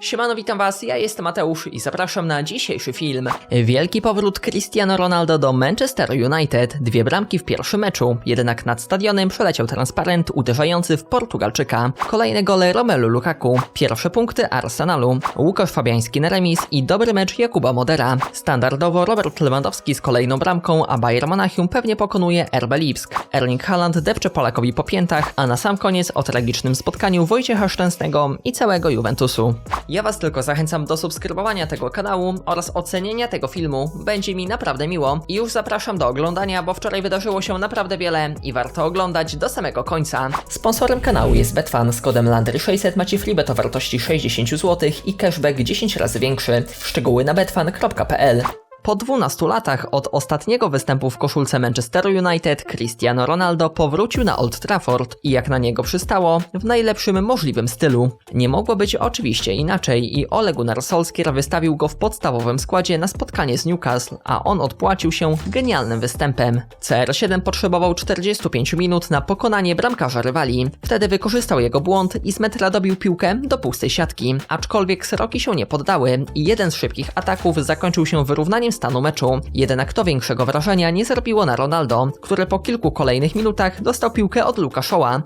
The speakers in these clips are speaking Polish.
Siemano, witam was, ja jestem Mateusz i zapraszam na dzisiejszy film. Wielki powrót Cristiano Ronaldo do Manchester United, dwie bramki w pierwszym meczu, jednak nad stadionem przeleciał transparent uderzający w Portugalczyka. Kolejne gole Romelu Lukaku, pierwsze punkty Arsenalu, Łukasz Fabiański na remis i dobry mecz Jakuba Modera. Standardowo Robert Lewandowski z kolejną bramką, a Bayern Monachium pewnie pokonuje RB Lipsk. Erling Haaland depcze Polakowi po piętach, a na sam koniec o tragicznym spotkaniu Wojciecha Szczęsnego i całego Juventusu. Ja Was tylko zachęcam do subskrybowania tego kanału oraz ocenienia tego filmu. Będzie mi naprawdę miło. I już zapraszam do oglądania, bo wczoraj wydarzyło się naprawdę wiele i warto oglądać do samego końca. Sponsorem kanału jest Betfan. Z kodem Landry600 macie freebet o wartości 60 zł i cashback 10 razy większy. Szczegóły na betfan.pl po 12 latach od ostatniego występu w koszulce Manchester United Cristiano Ronaldo powrócił na Old Trafford i jak na niego przystało, w najlepszym możliwym stylu. Nie mogło być oczywiście inaczej i Ole Gunnar Solskjaer wystawił go w podstawowym składzie na spotkanie z Newcastle, a on odpłacił się genialnym występem. CR7 potrzebował 45 minut na pokonanie bramkarza rywali. Wtedy wykorzystał jego błąd i z metra dobił piłkę do pustej siatki, aczkolwiek sroki się nie poddały i jeden z szybkich ataków zakończył się wyrównaniem stanu meczu. Jednak to większego wrażenia nie zrobiło na Ronaldo, który po kilku kolejnych minutach dostał piłkę od Luka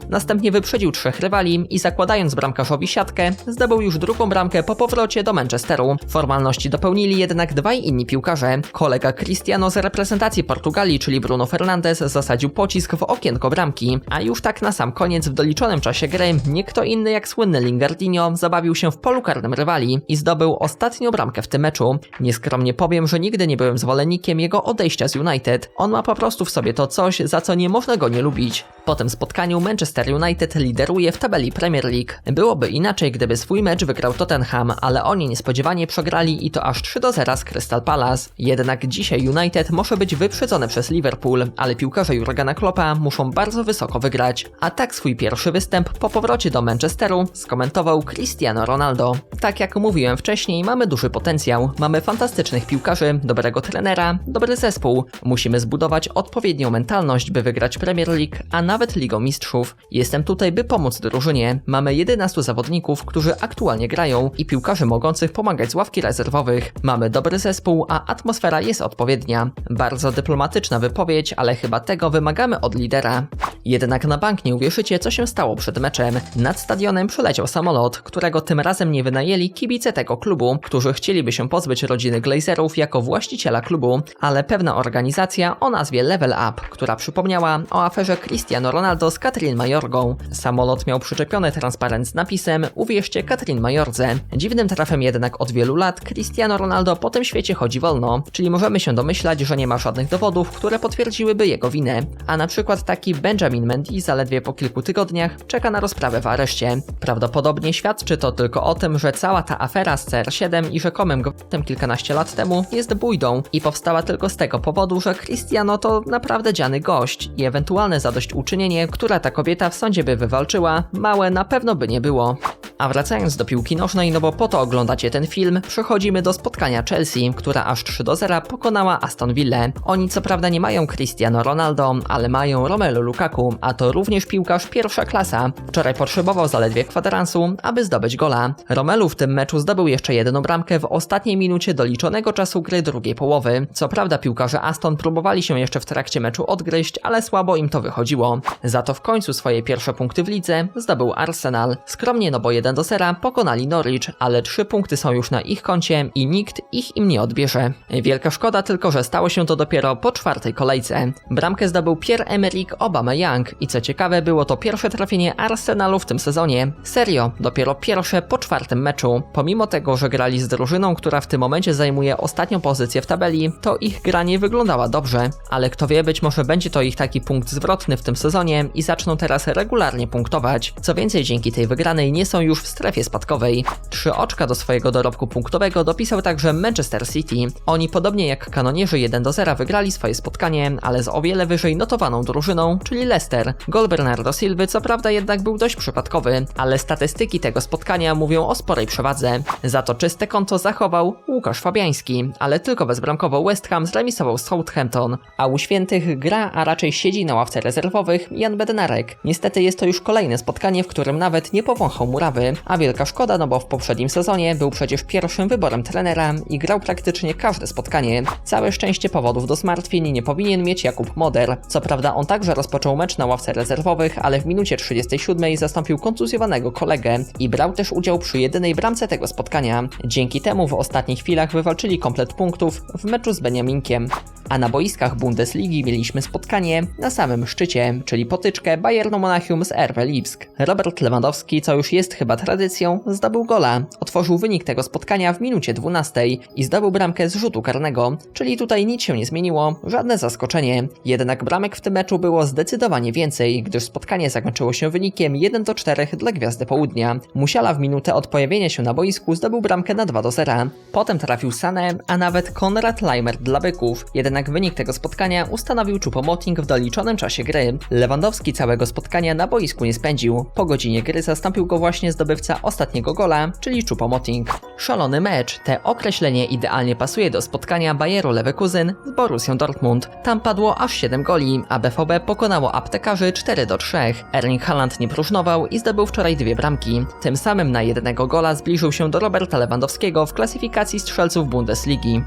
następnie wyprzedził trzech rywali i zakładając bramkarzowi siatkę, zdobył już drugą bramkę po powrocie do Manchesteru. Formalności dopełnili jednak dwaj inni piłkarze. Kolega Cristiano z reprezentacji Portugalii, czyli Bruno Fernandes, zasadził pocisk w okienko bramki, a już tak na sam koniec w doliczonym czasie gry nie kto inny jak słynny Lingardinho zabawił się w polu karnym rywali i zdobył ostatnią bramkę w tym meczu. Nieskromnie powiem, że nigdy nie byłem zwolennikiem jego odejścia z United. On ma po prostu w sobie to coś, za co nie można go nie lubić. Po tym spotkaniu Manchester United lideruje w tabeli Premier League. Byłoby inaczej, gdyby swój mecz wygrał Tottenham, ale oni niespodziewanie przegrali i to aż 3 do 0 z Crystal Palace. Jednak dzisiaj United może być wyprzedzone przez Liverpool, ale piłkarze Jurgena Kloppa muszą bardzo wysoko wygrać. A tak swój pierwszy występ po powrocie do Manchesteru skomentował Cristiano Ronaldo. Tak jak mówiłem wcześniej, mamy duży potencjał, mamy fantastycznych piłkarzy, dobrego trenera, dobry zespół. Musimy zbudować odpowiednią mentalność, by wygrać Premier League, a nawet Ligą Mistrzów. Jestem tutaj, by pomóc drużynie. Mamy 11 zawodników, którzy aktualnie grają i piłkarzy mogących pomagać z ławki rezerwowych. Mamy dobry zespół, a atmosfera jest odpowiednia. Bardzo dyplomatyczna wypowiedź, ale chyba tego wymagamy od lidera. Jednak na bank nie uwierzycie, co się stało przed meczem. Nad stadionem przeleciał samolot, którego tym razem nie wynajęli kibice tego klubu, którzy chcieliby się pozbyć rodziny Glazerów jako właściciela klubu, ale pewna organizacja o nazwie Level Up, która przypomniała o aferze Cristiano Ronaldo z Katrin Majorgą. Samolot miał przyczepiony transparent z napisem Uwierzcie Katrin Majordze. Dziwnym trafem jednak od wielu lat Cristiano Ronaldo po tym świecie chodzi wolno, czyli możemy się domyślać, że nie ma żadnych dowodów, które potwierdziłyby jego winę. A na przykład taki Benjamin Mendy zaledwie po kilku tygodniach czeka na rozprawę w areszcie. Prawdopodobnie świadczy to tylko o tym, że cała ta afera z CR7 i rzekomym gwałtem kilkanaście lat temu jest bójdą i powstała tylko z tego powodu, że Cristiano to naprawdę dziany gość i ewentualne zadośćuczynienie, które ta kobieta w sądzie by wywalczyła, małe na pewno by nie było. A wracając do piłki nożnej, no bo po to oglądacie ten film, przechodzimy do spotkania Chelsea, która aż 3 do 0 pokonała Aston Villa. Oni co prawda nie mają Cristiano Ronaldo, ale mają Romelu Lukaku, a to również piłkarz pierwsza klasa. Wczoraj potrzebował zaledwie kwadransu, aby zdobyć gola. Romelu w tym meczu zdobył jeszcze jedną bramkę w ostatniej minucie doliczonego czasu gry drugiej połowy. Co prawda piłkarze Aston próbowali się jeszcze w trakcie meczu odgryźć, ale słabo im to wychodziło. Za to w końcu swoje pierwsze punkty w lidze zdobył Arsenal. Skromnie no bo 1 do 0 pokonali Norwich, ale 3 punkty są już na ich koncie i nikt ich im nie odbierze. Wielka szkoda tylko, że stało się to dopiero po czwartej kolejce. Bramkę zdobył Pierre-Emerick Aubameyang i co ciekawe było to pierwsze trafienie Arsenalu w tym sezonie. Serio, dopiero pierwsze po czwartym meczu. Pomimo tego, że grali z drużyną, która w tym momencie zajmuje ostatnią pozycję w tabeli, to ich gra nie wyglądała dobrze. Ale kto wie, być może będzie to ich taki punkt zwrotny w tym sezonie i zaczną teraz regularnie punktować. Co więcej, dzięki tej wygranej nie są już w strefie spadkowej. Trzy oczka do swojego dorobku punktowego dopisał także Manchester City. Oni podobnie jak kanonierzy 1 do 0 wygrali swoje spotkanie, ale z o wiele wyżej notowaną drużyną, czyli Leicester. Gol Bernardo Silva co prawda jednak był dość przypadkowy, ale statystyki tego spotkania mówią o sporej przewadze. Za to czyste konto zachował Łukasz Fabiański, ale tylko bezbramkowo West Ham zremisował Southampton, a u świętych gra, a raczej siedzi na ławce rezerwowych Jan Bednarek. Niestety jest to już kolejne spotkanie, w którym nawet nie powąchał murawy. A wielka szkoda, no bo w poprzednim sezonie był przecież pierwszym wyborem trenera i grał praktycznie każde spotkanie. Całe szczęście powodów do zmartwień nie powinien mieć Jakub Moder. Co prawda on także rozpoczął mecz na ławce rezerwowych, ale w minucie 37 zastąpił kontuzjowanego kolegę i brał też udział przy jedynej bramce tego spotkania. Dzięki temu w ostatnich chwilach wywalczyli komplet punktów w meczu z Beniaminkiem. A na boiskach Bundesligi mieliśmy spotkanie na samym szczycie, czyli potyczkę Bayernu Monachium z RB Lipsk. Robert Lewandowski, co już jest chyba tradycją, zdobył gola. Otworzył wynik tego spotkania w minucie 12 i zdobył bramkę z rzutu karnego, czyli tutaj nic się nie zmieniło, żadne zaskoczenie. Jednak bramek w tym meczu było zdecydowanie więcej, gdyż spotkanie zakończyło się wynikiem 1 do 4 dla Gwiazdy Południa. Musiala w minutę od pojawienia się na boisku zdobył bramkę na 2 do 0. Potem trafił Sané, a nawet Konrad Leimer dla byków. Jednak wynik tego spotkania ustanowił Choupo-Moting w doliczonym czasie gry. Lewandowski całego spotkania na boisku nie spędził. Po godzinie gry zastąpił go właśnie zdobywca ostatniego gola, czyli Choupo-Moting. Szalony mecz, te określenie idealnie pasuje do spotkania Bayeru Leverkusen z Borussią Dortmund. Tam padło aż 7 goli, a BVB pokonało aptekarzy 4 do 3. Erling Haaland nie próżnował i zdobył wczoraj dwie bramki. Tym samym na jednego gola zbliżył się do Roberta Lewandowskiego w klasyfikacji strzelców Bundesligi.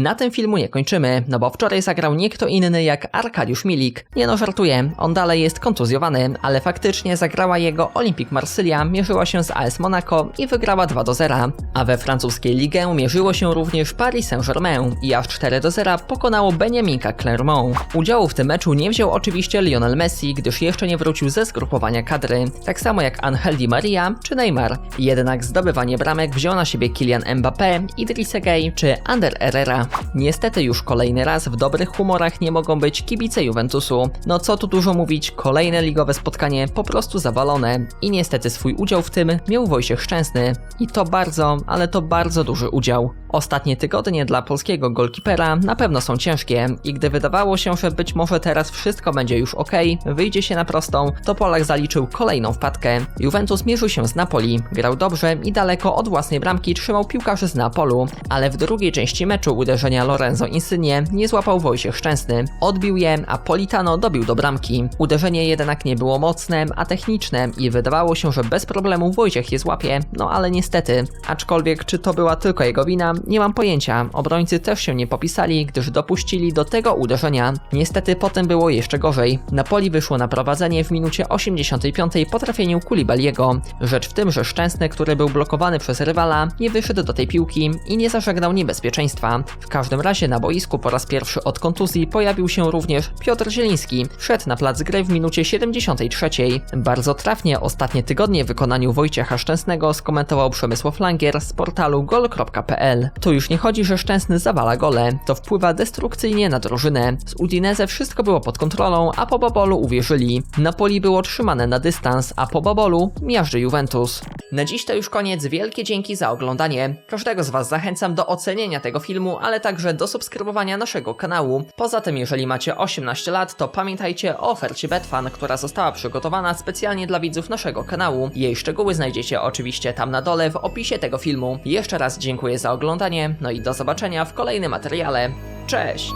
Na tym filmu nie kończymy, no bo wczoraj zagrał nie kto inny jak Arkadiusz Milik. Nie no, żartuję, on dalej jest kontuzjowany, ale faktycznie zagrała jego Olympique Marsylia, mierzyła się z AS Monaco i wygrała 2 do 0. A we francuskiej ligę mierzyło się również Paris Saint-Germain i aż 4 do 0 pokonało Beniaminka Clermont. Udziału w tym meczu nie wziął oczywiście Lionel Messi, gdyż jeszcze nie wrócił ze zgrupowania kadry, tak samo jak Angel Di Maria czy Neymar. Jednak zdobywanie bramek wziął na siebie Kylian Mbappé, Idrissa Gueye czy Ander Herrera. Niestety już kolejny raz w dobrych humorach nie mogą być kibice Juventusu. No co tu dużo mówić, kolejne ligowe spotkanie po prostu zawalone. I niestety swój udział w tym miał Wojciech Szczęsny. I to bardzo, ale to bardzo duży udział. Ostatnie tygodnie dla polskiego golkipera na pewno są ciężkie i gdy wydawało się, że być może teraz wszystko będzie już ok, wyjdzie się na prostą, to Polak zaliczył kolejną wpadkę. Juventus mierzył się z Napoli, grał dobrze i daleko od własnej bramki trzymał piłkarzy z Napolu, ale w drugiej części meczu uderzenia Lorenzo Insigne nie złapał Wojciech Szczęsny. Odbił je, a Politano dobił do bramki. Uderzenie jednak nie było mocne, a techniczne i wydawało się, że bez problemu Wojciech je złapie, no ale niestety. Aczkolwiek czy to była tylko jego wina, nie mam pojęcia. Obrońcy też się nie popisali, gdyż dopuścili do tego uderzenia. Niestety potem było jeszcze gorzej. Napoli wyszło na prowadzenie w minucie 85 po trafieniu Kulibaliego. Rzecz w tym, że Szczęsny, który był blokowany przez rywala, nie wyszedł do tej piłki i nie zażegnał niebezpieczeństwa. W każdym razie na boisku po raz pierwszy od kontuzji pojawił się również Piotr Zieliński. Wszedł na plac gry w minucie 73. Bardzo trafnie ostatnie tygodnie w wykonaniu Wojciecha Szczęsnego skomentował Przemysław Langier z portalu gol.pl. Tu już nie chodzi, że Szczęsny zawala gole, to wpływa destrukcyjnie na drużynę. Z Udinese wszystko było pod kontrolą, a po Babolu uwierzyli. Napoli było trzymane na dystans, a po Babolu miażdży Juventus. Na dziś to już koniec, wielkie dzięki za oglądanie. Każdego z Was zachęcam do ocenienia tego filmu, ale także do subskrybowania naszego kanału. Poza tym, jeżeli macie 18 lat, to pamiętajcie o ofercie Betfan, która została przygotowana specjalnie dla widzów naszego kanału. Jej szczegóły znajdziecie oczywiście tam na dole w opisie tego filmu. Jeszcze raz dziękuję za oglądanie, no i do zobaczenia w kolejnym materiale. Cześć!